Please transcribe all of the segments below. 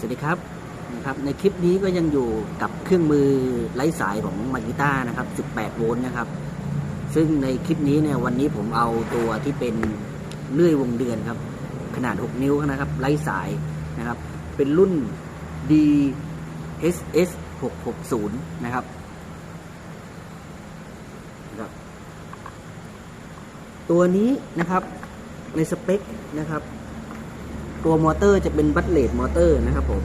สวัสดีครับนะครับในคลิปนี้ก็ยังอยู่กับเครื่องมือไร้สายของมากิต้านะครับ 18 โวลต์นะครับ ซึ่งในคลิปนี้เนี่ยวันนี้ผมเอาตัวที่เป็นเลื่อยวงเดือนครับ ขนาด 6 นิ้วนะครับไร้สายนะครับ เป็นรุ่น DSS 660 นะครับนะครับตัวนี้นะครับในสเปคนะครับ ตัวมอเตอร์จะเป็นบัตเลดมอเตอร์นะครับผม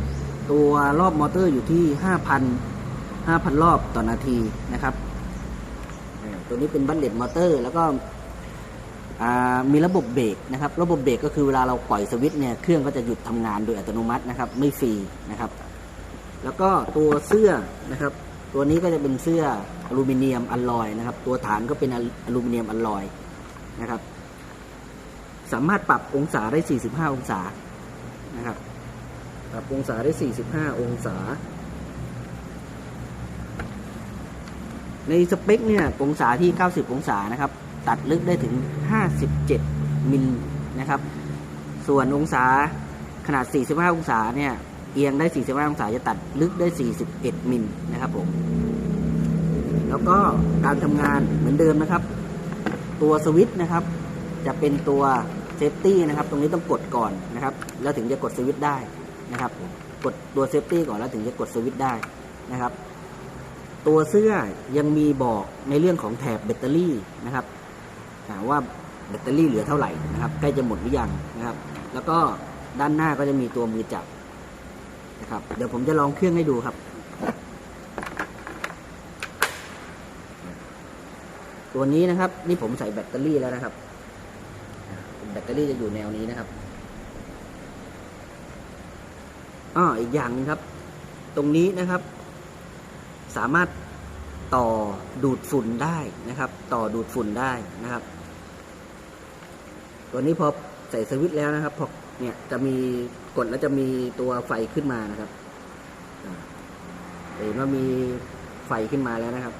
ตัวรอบมอเตอร์อยู่ที่ 5,000 5,000 รอบต่อนาทีนะครับตัวนี้เป็นบัตเลดมอเตอร์ แล้วก็มีระบบเบรกนะครับ ระบบเบรกก็คือเวลาเราปล่อยสวิตช์เนี่ยเครื่องก็จะหยุดทำงานโดยอัตโนมัตินะครับ ไม่ฟรีนะครับ แล้วก็ตัวเสื้อนะครับ ตัวนี้ก็จะเป็นเสื้ออลูมิเนียมอลลอยนะครับ ตัวฐานก็เป็นอลูมิเนียมอลลอยนะครับ สามารถปรับองศาได้ 45 องศานะครับ ปรับองศาได้ 45 องศา ในสเปคเนี่ยองศาที่ 90 องศานะครับ ตัดลึกได้ถึง 57 มิลนะครับ ส่วนองศาขนาด 45 องศาเนี่ยเอียงได้ 45 องศาจะตัดลึกได้ 41 มิลนะครับผม แล้วก็การทำงานเหมือนเดิมนะครับ ตัวสวิตช์นะครับ จะเป็นตัวเซฟตี้นะครับ ตรงนี้ต้องกดก่อนนะครับ แล้วถึงจะกดสวิตช์ได้นะครับ กดตัวเซฟตี้ก่อนแล้วถึงจะกดสวิตช์ได้นะครับ ตัวเสื้อยังมีบอกในเรื่องของแถบแบตเตอรี่นะครับว่าแบตเตอรี่เหลือเท่าไหร่นะครับ ใกล้จะหมดหรือยังนะครับ แล้วก็ด้านหน้าก็จะมีตัวมือจับนะครับ เดี๋ยวผมจะลองเครื่องให้ดูครับ ตัวนี้นะครับ นี่ผมใส่แบตเตอรี่แล้วนะครับ แบตเตอรี่จะอยู่แนวนี้นะครับอ้ออีกอย่างหนึงครับ ตรงนี้นะครับ สามารถต่อดูดฝุ่นได้นะครับ ต่อดูดฝุ่นได้นะครับ ตัวนี้พอใส่สวิตช์แล้วนะครับพอเนี่ยจะมีกดแล้วจะมีตัวไฟขึ้นมานะครับเห็นว่ามีไฟขึ้นมาแล้วนะครับ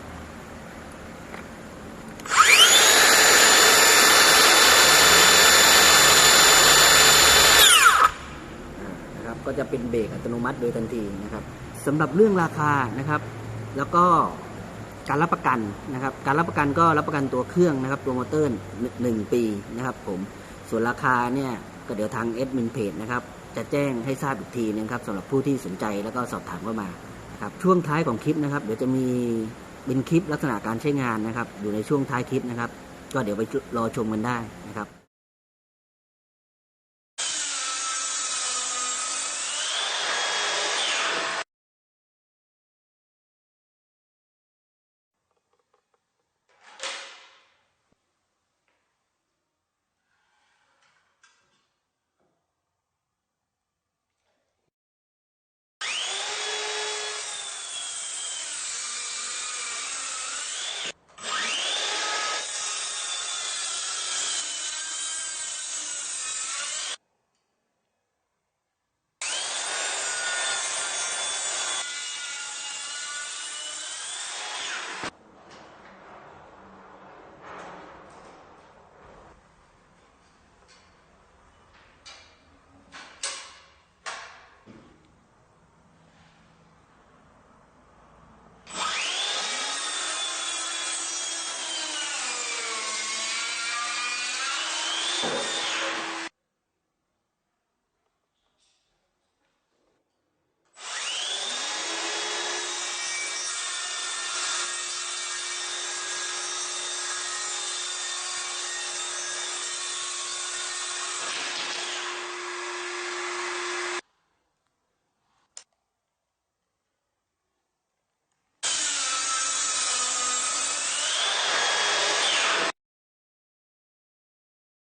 นะครับก็จะเป็นเบรกอัตโนมัติโดยทันทีนะครับสำหรับเรื่องราคานะครับ แล้วก็การรับประกันนะครับ การรับประกันก็รับประกันตัวเครื่องนะครับตัวมอเตอร์หนึ่งปีนะครับ ผมส่วนราคาเนี่ยก็เดี๋ยวทางเอดมินเพจนะครับจะแจ้งให้ทราบอีกทีนะครับสำหรับผู้ที่สนใจแล้วก็สอบถามเข้ามานะครับช่วงท้ายของคลิปนะครับ เดี๋ยวจะมีเป็นคลิปลักษณะการใช้งานนะครับ อยู่ในช่วงท้ายคลิปนะครับ ก็เดี๋ยวไปรอชมกันได้นะครับ